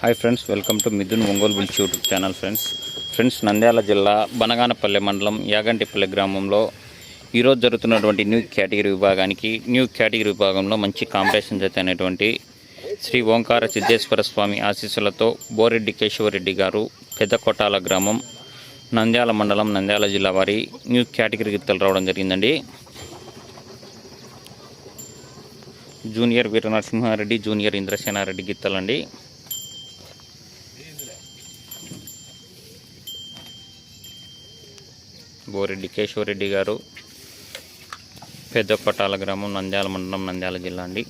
Hi friends welcome to Mithun Ongole bulls YouTube channel friends friends Nandyal జిల్లా బనగానపల్లె మండలం యాగంటిపల్లె గ్రామంలో ఈరోజు జరుగుతున్నటువంటి న్యూ కేటగిరీ విభాగానికి న్యూ కేటగిరీ విభాగంలో మంచి కాంపిటీషన్ జరుగుతున్నటువంటి శ్రీ ఓంకార సిద్ధేశ్వర స్వామి ఆశీస్సులతో బోరెడ్డి కేశవరెడ్డి గారు పెద్దకొట్టాల గ్రామం నంద్యాల మండలం నంద్యాల జిల్లా వారి న్యూ కేటగిరీ గిత్తలు రావడం జరిగిందండి. జూనియర్ వీర నరసింహారెడ్డి జూనియర్ ఇంద్రసేనారెడ్డి గిత్తలండి బోరెడ్డి కేశవరెడ్డి గారు. పెద్దపట్టాల గ్రామం నంద్యాల మండలం నంద్యాల జిల్లా అండి.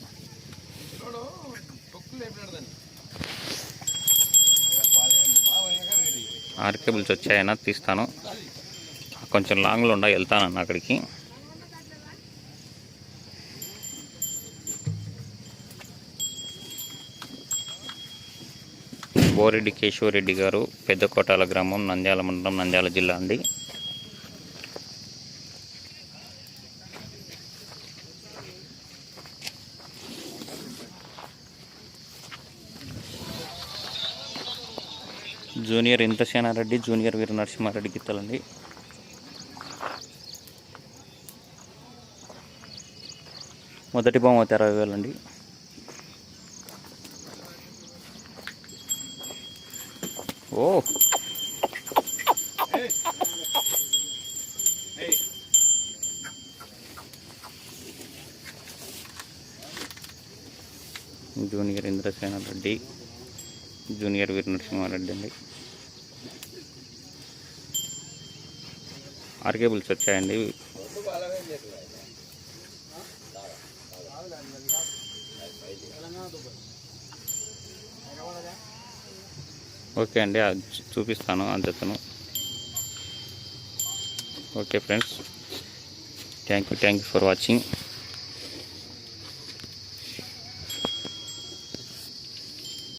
ఆర్కేబుల్స్ వచ్చాయన తీస్తాను. కొంచెం లాంగ్లో ఉండ వెళ్తానన్న అక్కడికి. బోరెడ్డి కేశవరెడ్డి గారు పెద్ద కోటాల గ్రామం నంద్యాల మండలం నంద్యాల జిల్లా అండి. జూనియర్ ఇంద్రసేనారెడ్డి జూనియర్ వీర నరసింహారెడ్డి గిత్తలండి. మొదటి బహుమతి అరవై వేలండి. ఓ. జూనియర్ ఇంద్రసేనారెడ్డి జూనియర్ వీర నరసింహారెడ్డి అండి. ఆర్కేబుల్స్ వచ్చాయండి. ఓకే అండి చూపిస్తాను అంతను okay friends thank you thank you for watching.